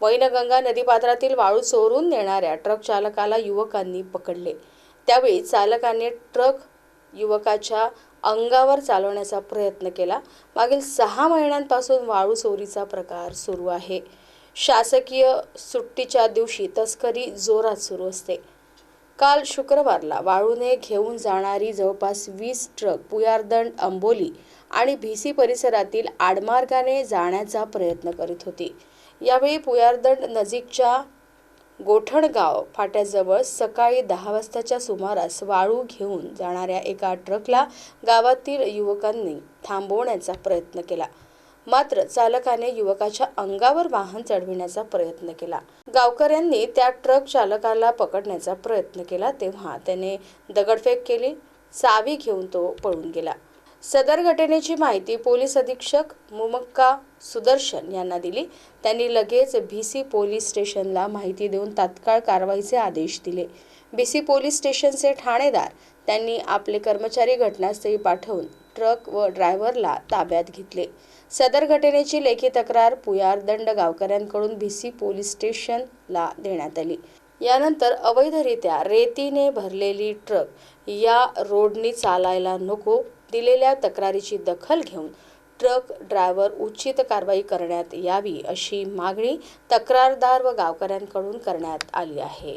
वैनगंगा नदीपात्रातील वाळू चोरून नेणाऱ्या ट्रक चालकाला युवकांनी पकडले. त्यावेळी चालकाने ट्रक युवकाच्या अंगावर चालवण्याचा प्रयत्न केला. मागील सहा महिन्यांपासून वाळू चोरीचा प्रकार सुरू आहे. शासकीय सुट्टीच्या दिवशी तस्करी जोरात सुरू असते. काल शुक्रवारला वाळूने घेऊन जाणारी जवळपास वीस ट्रक पुयारदंड अंबोली आणि भिसी परिसरातील आडमार्गाने जाण्याचा प्रयत्न करीत होती. यावेळी पुयारदंड नजीकच्या गोठणगाव फाट्याजवळ सकाळी दहा वाजताच्या सुमारास वाळू घेऊन जाणाऱ्या एका ट्रकला गावातील युवकांनी थांबवण्याचा प्रयत्न केला. मात्र चालकाने युवकाच्या अंगावर वाहन चढविण्याचा प्रयत्न केला. गावकऱ्यांनी त्या ट्रक चालकाला पकडण्याचा प्रयत्न केला तेव्हा त्याने दगडफेक केली चावी घेऊन तो पळून गेला. सदर घटनेची माहिती पोलीस अधीक्षक मुमक्का सुदर्शन यांना दिली. त्यांनी लगेच भिसी पोलीस स्टेशनला माहिती देऊन तात्काळ कारवाईचे आदेश दिले. बी सी पोलीस स्टेशनचे ठाणेदार त्यांनी आपले कर्मचारी घटनास्थळी पाठवून ट्रक व ड्रायव्हरला ताब्यात घेतले. सदर घटनेची लेखी तक्रार पुयारदंड गावकऱ्यांकडून भिसी पोलीस स्टेशनला देण्यात आली. यानंतर अवैधरित्या रेतीने भरलेली ट्रक या रोडनी चालायला नको दिलेल्या तक्रारीची दखल घेऊन ट्रक ड्रायव्हर उचित कारवाई करण्यात यावी अशी मागणी तक्रारदार व गावकऱ्यांकडून करण्यात आली आहे.